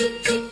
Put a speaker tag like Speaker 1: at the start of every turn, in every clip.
Speaker 1: Thank you.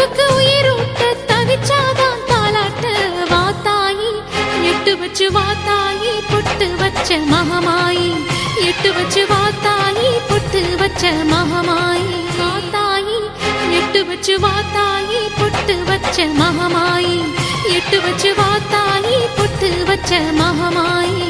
Speaker 1: உறவுக்கு உயிரூட்ட தவிச்சாதான் தாலாட்ட வாத்தாயி. எட்டு வச்சு வாத்தாயி பொட்டு வச்ச மகமாயி. எட்டு வச்சு வாத்தாயி பொட்டு வச்ச மகமாயி. வாத்தாயி எட்டு வச்சு வாத்தாயி பொட்டு வச்ச மகமாயி. எட்டு வச்சு வாத்தாயி பொட்டு வச்ச மகமாயி.